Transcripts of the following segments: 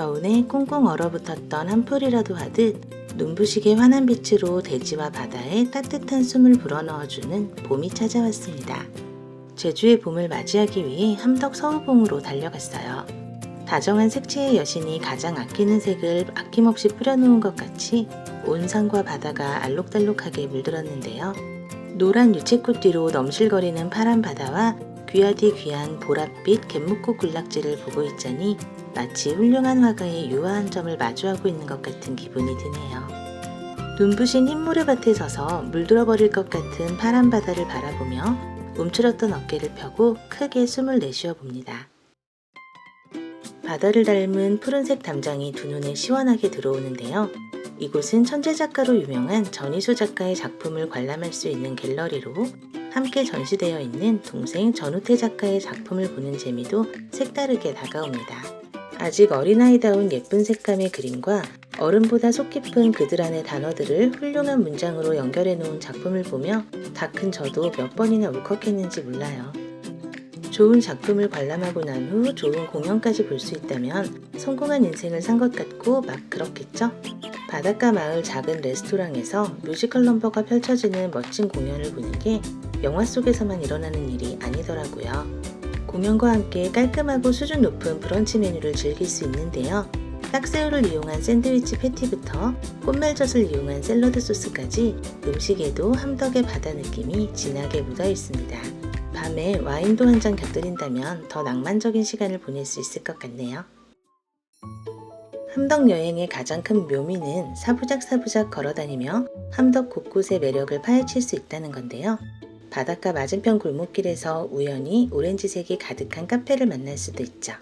겨우내 꽁꽁 얼어붙었던 한풀이라도 하듯 눈부시게 환한 빛으로 대지와 바다에 따뜻한 숨을 불어넣어주는 봄이 찾아왔습니다. 제주의 봄을 맞이하기 위해 함덕 서우봉으로 달려갔어요. 다정한 색채의 여신이 가장 아끼는 색을 아낌없이 뿌려놓은 것 같이 온 산과 바다가 알록달록하게 물들었는데요. 노란 유채꽃 뒤로 넘실거리는 파란 바다와 귀하디 귀한 보랏빛 갯묵꽃 군락지를 보고 있자니 마치 훌륭한 화가의 유아한 점을 마주하고 있는 것 같은 기분이 드네요. 눈부신 흰 모래 밭에 서서 물들어 버릴 것 같은 파란 바다를 바라보며 움츠렸던 어깨를 펴고 크게 숨을 내쉬어 봅니다. 바다를 닮은 푸른색 담장이 두 눈에 시원하게 들어오는데요. 이곳은 천재 작가로 유명한 전희수 작가의 작품을 관람할 수 있는 갤러리로 함께 전시되어 있는 동생 전우태 작가의 작품을 보는 재미도 색다르게 다가옵니다. 아직 어린아이다운 예쁜 색감의 그림과 어른보다 속 깊은 그들 안의 단어들을 훌륭한 문장으로 연결해 놓은 작품을 보며 다 큰 저도 몇 번이나 울컥했는지 몰라요. 좋은 작품을 관람하고 난 후 좋은 공연까지 볼 수 있다면 성공한 인생을 산 것 같고 막 그렇겠죠? 바닷가 마을 작은 레스토랑에서 뮤지컬 넘버가 펼쳐지는 멋진 공연을 보는 게 영화 속에서만 일어나는 일이 아니더라고요. 공연과 함께 깔끔하고 수준 높은 브런치 메뉴를 즐길 수 있는데요. 딱새우를 이용한 샌드위치 패티부터 꽃말젓을 이용한 샐러드 소스까지 음식에도 함덕의 바다 느낌이 진하게 묻어 있습니다. 밤에 와인도 한 잔 곁들인다면 더 낭만적인 시간을 보낼 수 있을 것 같네요. 함덕 여행의 가장 큰 묘미는 사부작사부작 걸어다니며 함덕 곳곳의 매력을 파헤칠 수 있다는 건데요. 바닷가 맞은편 골목길에서 우연히 오렌지색이 가득한 카페를 만날 수도 있죠.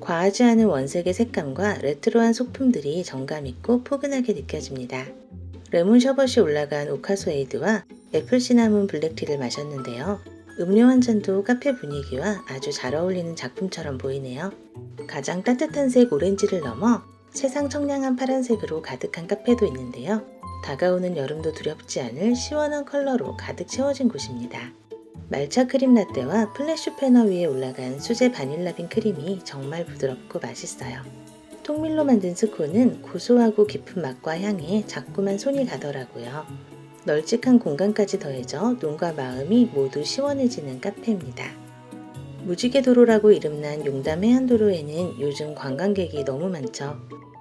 과하지 않은 원색의 색감과 레트로한 소품들이 정감 있고 포근하게 느껴집니다. 레몬 셔벗이 올라간 오카소 에이드와 애플 시나몬 블랙티를 마셨는데요. 음료 한 잔도 카페 분위기와 아주 잘 어울리는 작품처럼 보이네요. 가장 따뜻한 색 오렌지를 넘어 세상 청량한 파란색으로 가득한 카페도 있는데요. 다가오는 여름도 두렵지 않을 시원한 컬러로 가득 채워진 곳입니다. 말차 크림 라떼와 플래슈 패너 위에 올라간 수제 바닐라빈 크림이 정말 부드럽고 맛있어요. 통밀로 만든 스콘은 고소하고 깊은 맛과 향에 자꾸만 손이 가더라고요. 널찍한 공간까지 더해져 눈과 마음이 모두 시원해지는 카페입니다. 무지개 도로라고 이름난 용담 해안도로에는 요즘 관광객이 너무 많죠.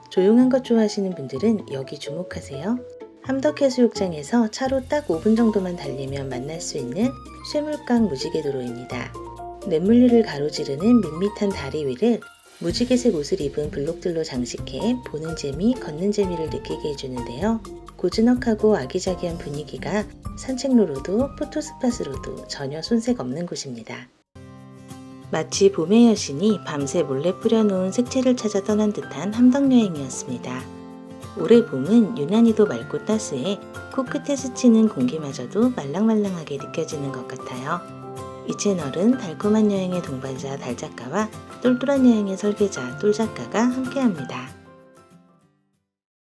조용한 것 좋아하시는 분들은 여기 주목하세요. 함덕해수욕장에서 차로 딱 5분 정도만 달리면 만날 수 있는 쇠물강 무지개 도로입니다. 냇물리를 가로지르는 밋밋한 다리 위를 무지개색 옷을 입은 블록들로 장식해 보는 재미, 걷는 재미를 느끼게 해주는데요. 고즈넉하고 아기자기한 분위기가 산책로로도 포토스팟으로도 전혀 손색 없는 곳입니다. 마치 봄의 여신이 밤새 몰래 뿌려놓은 색채를 찾아 떠난 듯한 함덕여행이었습니다. 올해 봄은 유난히도 맑고 따스해 코끝에 스치는 공기마저도 말랑말랑하게 느껴지는 것 같아요. 이 채널은 달콤한 여행의 동반자 달작가와 똘똘한 여행의 설계자 똘작가가 함께합니다.